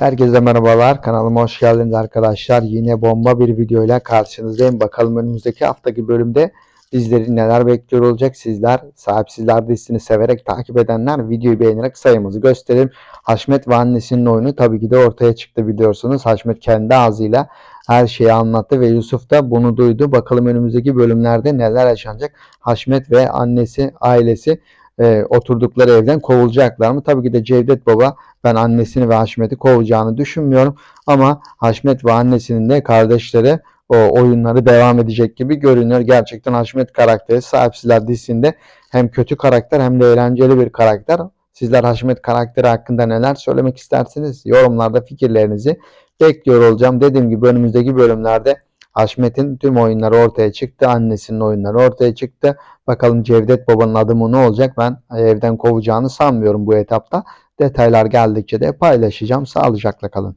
Herkese merhabalar. Kanalıma hoş geldiniz arkadaşlar. Yine bomba bir videoyla karşınızdayım. Bakalım önümüzdeki haftaki bölümde bizleri neler bekliyor olacak. Sizler sahipsizler dizisini severek takip edenler videoyu beğenerek sayımızı gösterelim. Haşmet ve annesinin oyunu tabii ki de ortaya çıktı biliyorsunuz. Haşmet kendi ağzıyla her şeyi anlattı ve Yusuf da bunu duydu. Bakalım önümüzdeki bölümlerde neler yaşanacak. Haşmet ve annesi, ailesi e, oturdukları evden kovulacaklar mı? Tabii ki de Cevdet Baba ben annesini ve Haşmet'i kovacağını düşünmüyorum. Ama Haşmet ve annesinin de kardeşleri o oyunları devam edecek gibi görünüyor. Gerçekten Haşmet karakteri Sahipsizler dizisinde hem kötü karakter hem de eğlenceli bir karakter. Sizler Haşmet karakteri hakkında neler söylemek istersiniz? Yorumlarda fikirlerinizi bekliyor olacağım. Dediğim gibi önümüzdeki bölümlerde Haşmet'in tüm oyunları ortaya çıktı. Annesinin oyunları ortaya çıktı. Bakalım Cevdet Baba'nın adımı ne olacak? Ben evden kovacağını sanmıyorum bu etapta. Detaylar geldikçe de paylaşacağım. Sağlıcakla kalın.